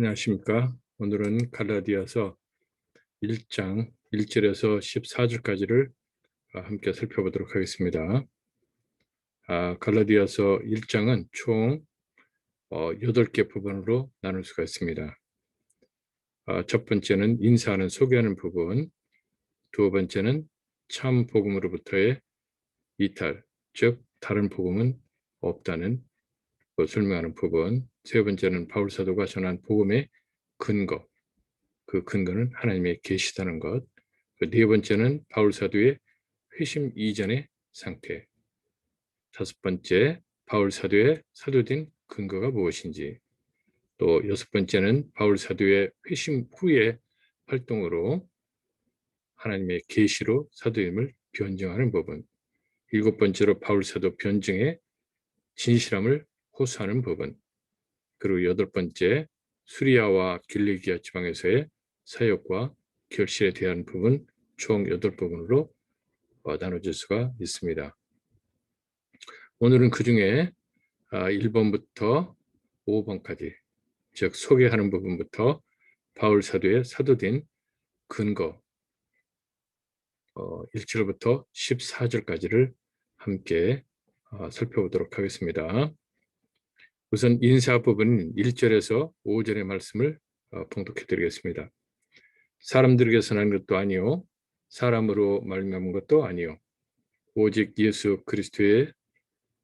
안녕하십니까. 오늘은 갈라디아서 1장 1절에서 14절까지를 함께 살펴보도록 하겠습니다. 아, 갈라디아서 1장은 총 8개 어, 부분으로 나눌 수가 있습니다. 아, 첫 번째는 인사하는 소개하는 부분, 두 번째는 참 복음으로부터의 이탈, 즉 다른 복음은 없다는 설명하는 부분, 세 번째는 바울 사도가 전한 복음의 근거, 그 근거는 하나님의 계시다는 것. 그네 번째는 바울 사도의 회심 이전의 상태. 다섯 번째, 바울 사도의 사도된 근거가 무엇인지. 또 여섯 번째는 바울 사도의 회심 후의 활동으로 하나님의 계시로 사도임을 변증하는 부분. 일곱 번째로 바울 사도 변증의 진실함을 호소하는 부분. 그리고 여덟 번째, 수리아와 길리기아 지방에서의 사역과 결실에 대한 부분 총 여덟 부분으로 어, 나눠질 수가 있습니다. 오늘은 그 중에 1번부터 아, 5번까지, 즉 소개하는 부분부터 바울 사도의 사도된 근거 1절부터 어, 14절까지를 함께 어, 살펴보도록 하겠습니다. 우선 인사 부분 1절에서 5절의 말씀을 어, 봉독해 드리겠습니다. 사람들에게서 난 것도 아니요 사람으로 말미암은 것도 아니요 오직 예수 그리스도의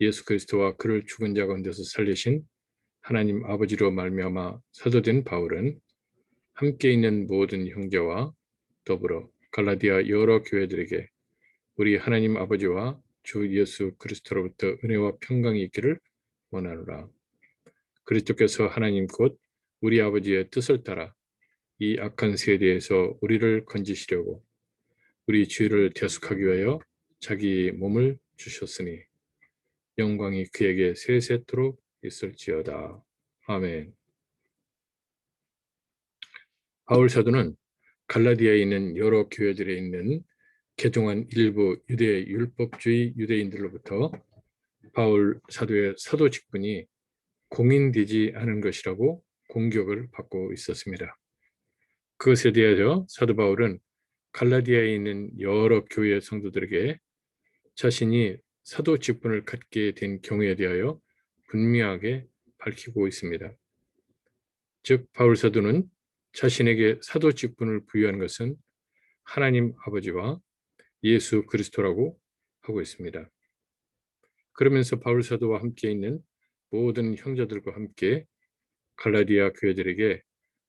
예수 그리스도와 그를 죽은 자 가운데서 살리신 하나님 아버지로 말미암아 사도된 바울은 함께 있는 모든 형제와 더불어 갈라디아 여러 교회들에게 우리 하나님 아버지와 주 예수 그리스도로부터 은혜와 평강이 있기를 원하노라. 그리스도께서 하나님 곧 우리 아버지의 뜻을 따라 이 악한 세대에서 우리를 건지시려고 우리 죄를 대속하기 위하여 자기 몸을 주셨으니 영광이 그에게 세세토록 있을지어다. 아멘. 바울 사도는 갈라디아에 있는 여러 교회들에 있는 개종한 일부 유대 율법주의 유대인들로부터 바울 사도의 사도 직분이 공인되지 않은 것이라고 공격을 받고 있었습니다. 그것에 대하여 사도 바울은 갈라디아에 있는 여러 교회 성도들에게 자신이 사도 직분을 갖게 된 경우에 대하여 분명하게 밝히고 있습니다. 즉 바울 사도는 자신에게 사도 직분을 부여한 것은 하나님 아버지와 예수 그리스도라고 하고 있습니다. 그러면서 바울 사도와 함께 있는 모든 형제들과 함께 갈라디아 교회들에게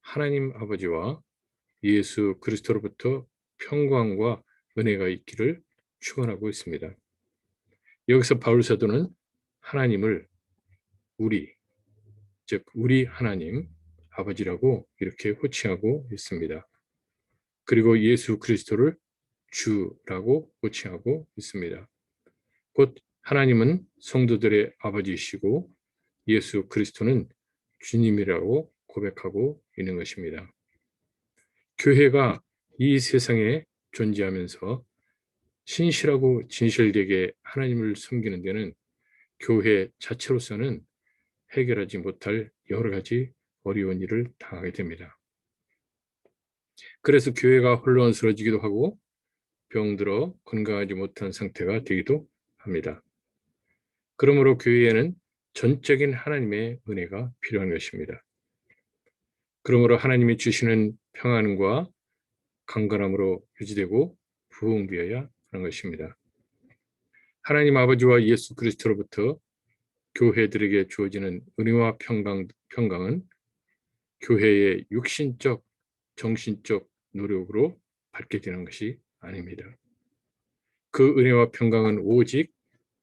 하나님 아버지와 예수 그리스도로부터 평강과 은혜가 있기를 축원하고 있습니다. 여기서 바울 사도는 하나님을 우리 즉 우리 하나님 아버지라고 이렇게 호칭하고 있습니다. 그리고 예수 그리스도를 주라고 호칭하고 있습니다. 곧 하나님은 성도들의 아버지이시고 예수 그리스도는 주님이라고 고백하고 있는 것입니다. 교회가 이 세상에 존재하면서 신실하고 진실되게 하나님을 섬기는 데는 교회 자체로서는 해결하지 못할 여러 가지 어려운 일을 당하게 됩니다. 그래서 교회가 혼란스러워지기도 하고 병들어 건강하지 못한 상태가 되기도 합니다. 그러므로 교회에는 전적인 하나님의 은혜가 필요한 것입니다. 그러므로 하나님이 주시는 평안과 강건함으로 유지되고 부흥되어야 하는 것입니다. 하나님 아버지와 예수 그리스도로부터 교회들에게 주어지는 은혜와 평강, 평강은 교회의 육신적, 정신적 노력으로 받게 되는 것이 아닙니다. 그 은혜와 평강은 오직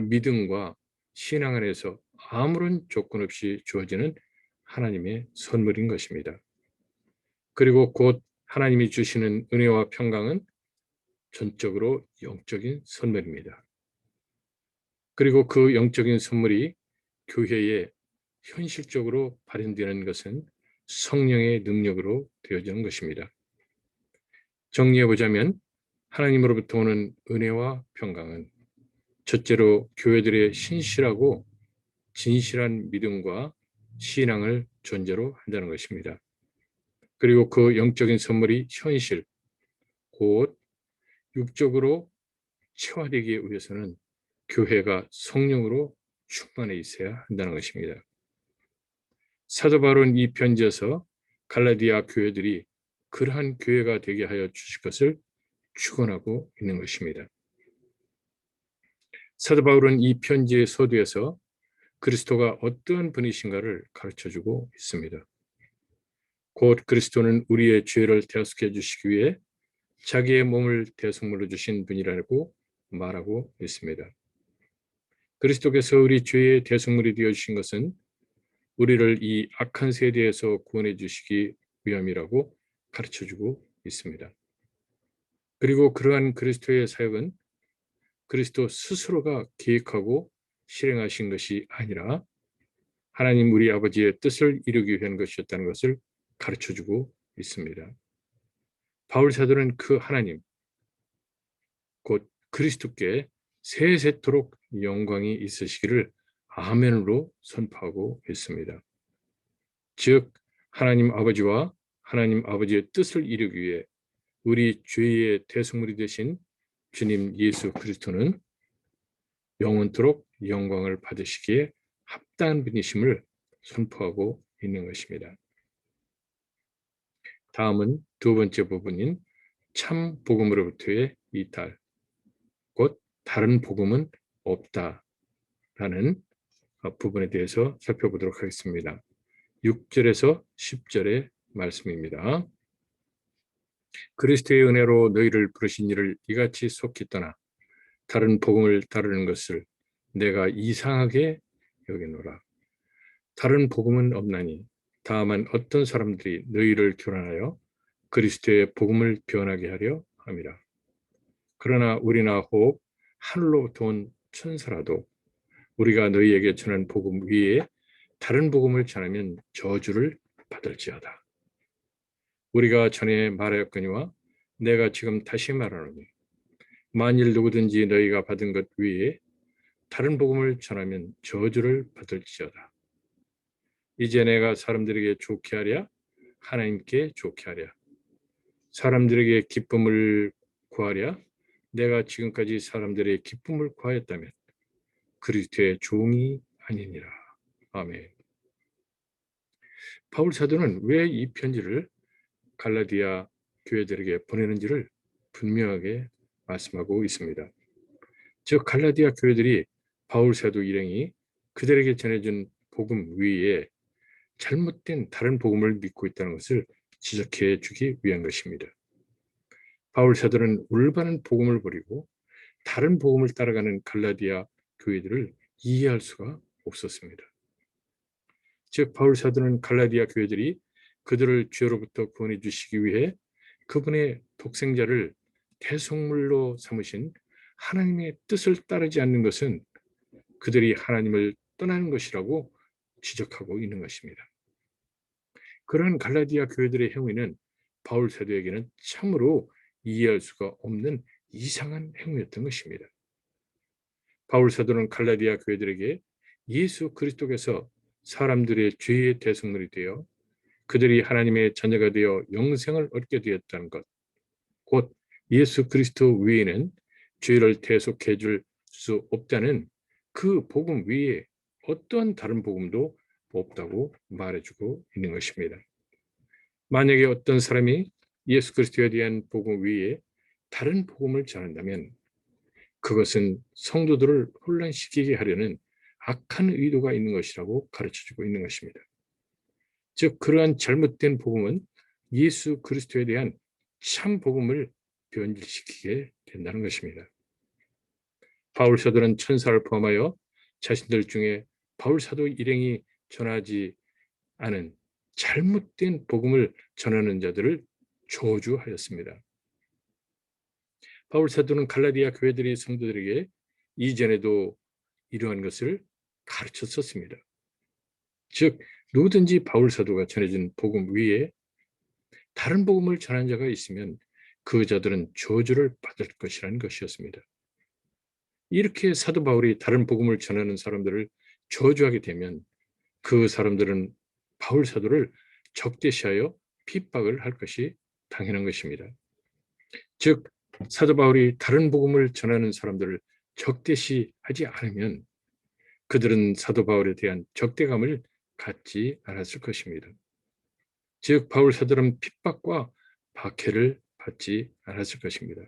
믿음과 신앙 안에서 아무런 조건 없이 주어지는 하나님의 선물인 것입니다. 그리고 곧 하나님이 주시는 은혜와 평강은 전적으로 영적인 선물입니다. 그리고 그 영적인 선물이 교회에 현실적으로 발현되는 것은 성령의 능력으로 되어지는 것입니다. 정리해 보자면 하나님으로부터 오는 은혜와 평강은 첫째로 교회들의 신실하고 진실한 믿음과 신앙을 존재로 한다는 것입니다. 그리고 그 영적인 선물이 현실, 곧 육적으로 체화되기 위해서는 교회가 성령으로 충만해 있어야 한다는 것입니다. 사도 바울은 이 편지에서 갈라디아 교회들이 그러한 교회가 되게 하여 주실 것을 축원하고 있는 것입니다. 사도 바울은 이 편지의 서두에서 그리스도가 어떠한 분이신가를 가르쳐 주고 있습니다. 곧 그리스도는 우리의 죄를 대속해 주시기 위해 자기의 몸을 대속물로 주신 분이라고 말하고 있습니다. 그리스도께서 우리 죄의 대속물이 되어 주신 것은 우리를 이 악한 세대에서 구원해 주시기 위함이라고 가르쳐 주고 있습니다. 그리고 그러한 그리스도의 사역은 그리스도 스스로가 계획하고 실행하신 것이 아니라 하나님 우리 아버지의 뜻을 이루기 위한 것이었다는 것을 가르쳐 주고 있습니다. 바울 사도는 그 하나님 곧 그리스도께 세세토록 영광이 있으시기를 아멘으로 선포하고 있습니다. 즉 하나님 아버지와 하나님 아버지의 뜻을 이루기 위해 우리 죄의 대속물이 되신 주님 예수 그리스도는 영원토록 영광을 받으시기에 합당한 분이심을 선포하고 있는 것입니다. 다음은 두 번째 부분인 참 복음으로부터의 이탈, 곧 다른 복음은 없다라는 부분에 대해서 살펴보도록 하겠습니다. 6절에서 10절의 말씀입니다. 그리스도의 은혜로 너희를 부르신 이를 이같이 속히 떠나 다른 복음을 따르는 것을 내가 이상하게 여기노라. 다른 복음은 없나니 다만 어떤 사람들이 너희를 교란하여 그리스도의 복음을 변하게 하려 함이라. 그러나 우리나 혹 하늘로 돈 천사라도 우리가 너희에게 전한 복음 위에 다른 복음을 전하면 저주를 받을지어다. 우리가 전에 말하였거니와 내가 지금 다시 말하노니 만일 누구든지 너희가 받은 것 위에 다른 복음을 전하면 저주를 받을지어다. 이제 내가 사람들에게 좋게 하랴 하나님께 좋게 하랴 사람들에게 기쁨을 구하랴 내가 지금까지 사람들의 기쁨을 구하였다면 그리스도의 종이 아니니라. 아멘. 바울 사도는 왜 이 편지를 갈라디아 교회들에게 보내는지를 분명하게 말씀하고 있습니다. 즉 갈라디아 교회들이 바울 사도 일행이 그들에게 전해준 복음 위에 잘못된 다른 복음을 믿고 있다는 것을 지적해 주기 위한 것입니다. 바울 사도는 올바른 복음을 버리고 다른 복음을 따라가는 갈라디아 교회들을 이해할 수가 없었습니다. 즉 바울 사도는 갈라디아 교회들이 그들을 죄로부터 구원해 주시기 위해 그분의 독생자를 대속물로 삼으신 하나님의 뜻을 따르지 않는 것은 그들이 하나님을 떠나는 것이라고 지적하고 있는 것입니다. 그러한 갈라디아 교회들의 행위는 바울 사도에게는 참으로 이해할 수가 없는 이상한 행위였던 것입니다. 바울 사도는 갈라디아 교회들에게 예수 그리스도께서 사람들의 죄의 대성물이 되어 그들이 하나님의 자녀가 되어 영생을 얻게 되었다는 것, 곧 예수 그리스도 외에는 죄를 대속해 줄 수 없다는 그 복음 위에 어떠한 다른 복음도 없다고 말해주고 있는 것입니다. 만약에 어떤 사람이 예수 그리스도에 대한 복음 위에 다른 복음을 전한다면 그것은 성도들을 혼란시키게 하려는 악한 의도가 있는 것이라고 가르쳐주고 있는 것입니다. 즉 그러한 잘못된 복음은 예수 그리스도에 대한 참 복음을 변질시키게 된다는 것입니다. 바울 사도는 천사를 포함하여 자신들 중에 바울 사도 일행이 전하지 않은 잘못된 복음을 전하는 자들을 저주하였습니다. 바울 사도는 갈라디아 교회들의 성도들에게 이전에도 이러한 것을 가르쳤었습니다. 즉 누구든지 바울 사도가 전해진 복음 위에 다른 복음을 전한 자가 있으면 그 자들은 저주를 받을 것이라는 것이었습니다. 이렇게 사도 바울이 다른 복음을 전하는 사람들을 저주하게 되면 그 사람들은 바울 사도를 적대시하여 핍박을 할 것이 당연한 것입니다. 즉 사도 바울이 다른 복음을 전하는 사람들을 적대시하지 않으면 그들은 사도 바울에 대한 적대감을 갖지 않았을 것입니다. 즉 바울 사도는 핍박과 박해를 받지 않았을 것입니다.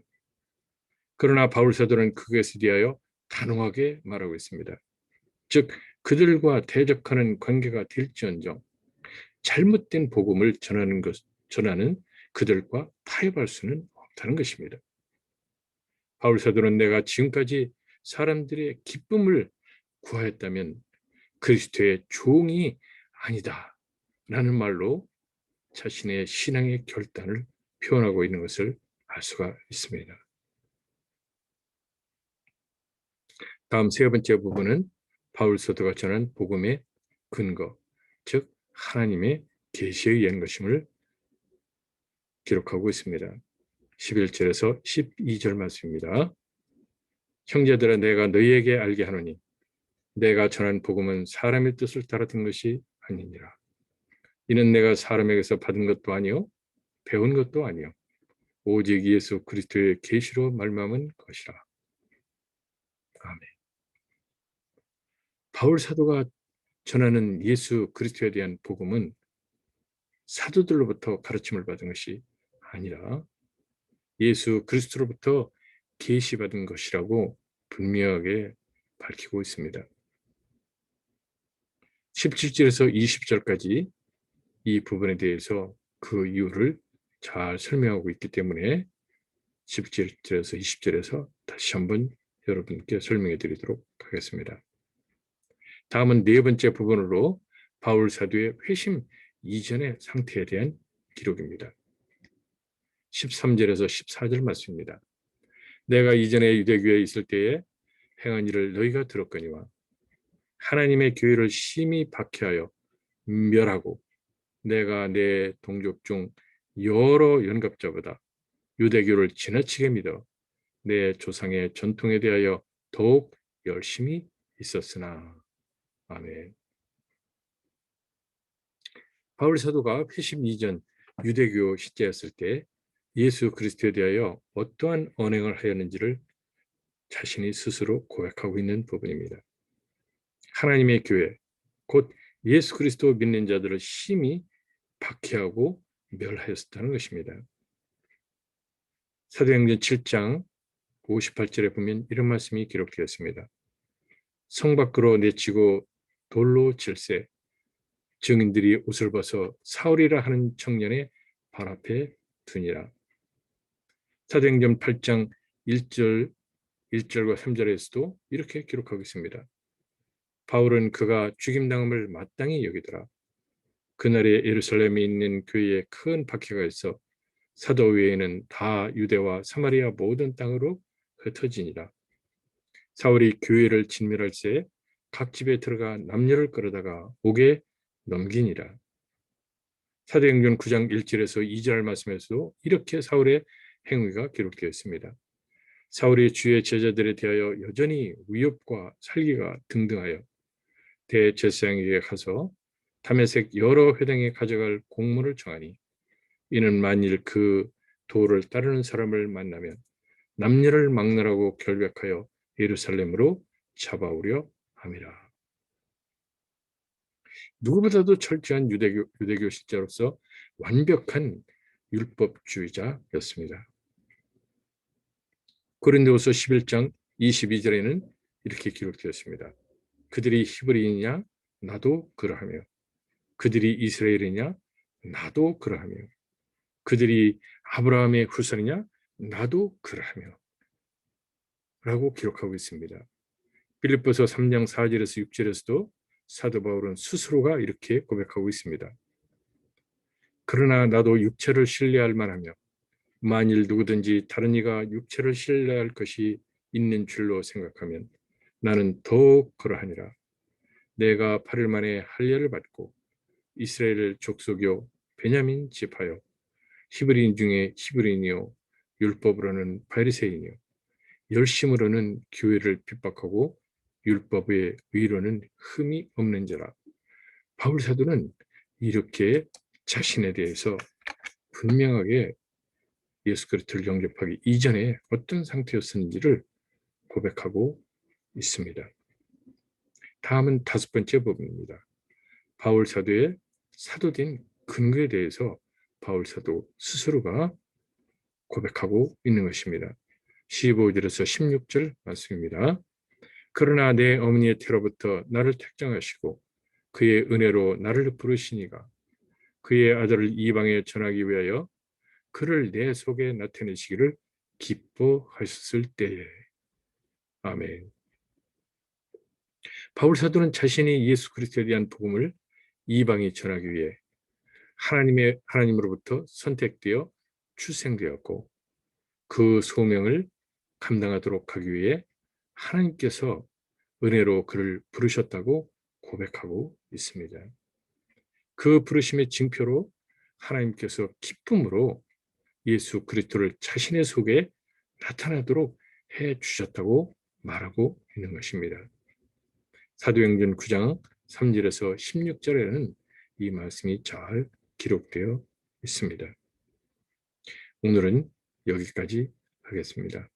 그러나 바울 사도는 그것에 대하여 단호하게 말하고 있습니다. 즉 그들과 대적하는 관계가 될지언정 잘못된 복음을 전하는 것 전하는 그들과 타협할 수는 없다는 것입니다. 바울 사도는 내가 지금까지 사람들의 기쁨을 구하였다면 그리스도의 종이 아니다 라는 말로 자신의 신앙의 결단을 표현하고 있는 것을 알 수가 있습니다. 다음 세 번째 부분은 바울 사도가 전한 복음의 근거, 즉 하나님의 계시에 의한 것임을 기록하고 있습니다. 11절에서 12절 말씀입니다. 형제들아 내가 너희에게 알게 하노니 내가 전한 복음은 사람의 뜻을 따라 든 것이 아니니라. 이는 내가 사람에게서 받은 것도 아니요 배운 것도 아니요 오직 예수 그리스도의 계시로 말미암은 것이라. 아멘. 바울 사도가 전하는 예수 그리스도에 대한 복음은 사도들로부터 가르침을 받은 것이 아니라 예수 그리스도로부터 계시받은 것이라고 분명하게 밝히고 있습니다. 17절에서 20절까지 이 부분에 대해서 그 이유를 잘 설명하고 있기 때문에 17절에서 20절에서 다시 한번 여러분께 설명해 드리도록 하겠습니다. 다음은 네 번째 부분으로 바울 사도의 회심 이전의 상태에 대한 기록입니다. 13절에서 14절 말씀입니다. 내가 이전에 유대교에 있을 때에 행한 일을 너희가 들었거니와 하나님의 교회를 심히 박해하여 멸하고 내가 내 동족 중 여러 연갑자보다 유대교를 지나치게 믿어 내 조상의 전통에 대하여 더욱 열심히 있었으나 아멘. 바울 사도가 회심 이전 유대교 시대였을 때 예수 그리스도에 대하여 어떠한 언행을 하였는지를 자신이 스스로 고백하고 있는 부분입니다. 하나님의 교회, 곧 예수 그리스도 믿는 자들을 심히 박해하고 멸하였다는 것입니다. 사도행전 7장 58절에 보면 이런 말씀이 기록되었습니다. 성 밖으로 내치고 돌로 칠세 증인들이 옷을 벗어 사울이라 하는 청년의 발 앞에 두니라. 사도행전 8장 1절 1절과 3절에서도 이렇게 기록하고 있습니다. 바울은 그가 죽임당함을 마땅히 여기더라. 그날에 예루살렘에 있는 교회에 큰 박해가 있어 사도 외에는 다 유대와 사마리아 모든 땅으로 흩어지니라. 사울이 교회를 진멸할 새 각 집에 들어가 남녀를 끌어다가 옥에 넘기니라. 사도행전 9장 1절에서 2절 말씀에서도 이렇게 사울의 행위가 기록되어 있습니다. 사울이 주의 제자들에 대하여 여전히 위협과 살기가 등등하여 대제사장에게 가서 담에색 여러 회당에 가져갈 공문을 정하니 이는 만일 그 도를 따르는 사람을 만나면 남녀를 막느라고 결백하여 예루살렘으로 잡아오려 함이라. 누구보다도 철저한 유대교, 유대교 식자로서 완벽한 율법주의자였습니다. 고린도후서 11장 22절에는 이렇게 기록되었습니다. 그들이 히브리이냐 나도 그러하며 그들이 이스라엘이냐 나도 그러하며 그들이 아브라함의 후손이냐 나도 그러하며 라고 기록하고 있습니다. 빌립보서 3장 4절에서 6절에서도 사도 바울은 스스로가 이렇게 고백하고 있습니다. 그러나 나도 육체를 신뢰할 만하며 만일 누구든지 다른 이가 육체를 신뢰할 것이 있는 줄로 생각하면 나는 더욱 그러하니라. 내가 8일 만에 할례를 받고 이스라엘 족속이요 베냐민 지파요 히브리인 중에 히브리인이요 율법으로는 바리새인이요 열심으로는 교회를 핍박하고 율법의 의로는 흠이 없는 자라. 바울 사도는 이렇게 자신에 대해서 분명하게 예수 그리스도를 영접하기 이전에 어떤 상태였었는지를 고백하고 있습니다. 다음은 다섯 번째 부분입니다. 바울 사도의 사도된 근거에 대해서 바울 사도 스스로가 고백하고 있는 것입니다. 15절에서 16절 말씀입니다. 그러나 내 어머니의 태로부터 나를 택정하시고 그의 은혜로 나를 부르시니가 그의 아들을 이방에 전하기 위하여 그를 내 속에 나타내시기를 기뻐하셨을 때에 아멘. 바울 사도는 자신이 예수 그리스도에 대한 복음을 이방에 전하기 위해 하나님의 하나님으로부터 선택되어 출생되었고 그 소명을 감당하도록 하기 위해 하나님께서 은혜로 그를 부르셨다고 고백하고 있습니다. 그 부르심의 징표로 하나님께서 기쁨으로 예수 그리스도를 자신의 속에 나타나도록 해 주셨다고 말하고 있는 것입니다. 사도행전 9장 3절에서 16절에는 이 말씀이 잘 기록되어 있습니다. 오늘은 여기까지 하겠습니다.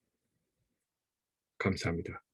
감사합니다.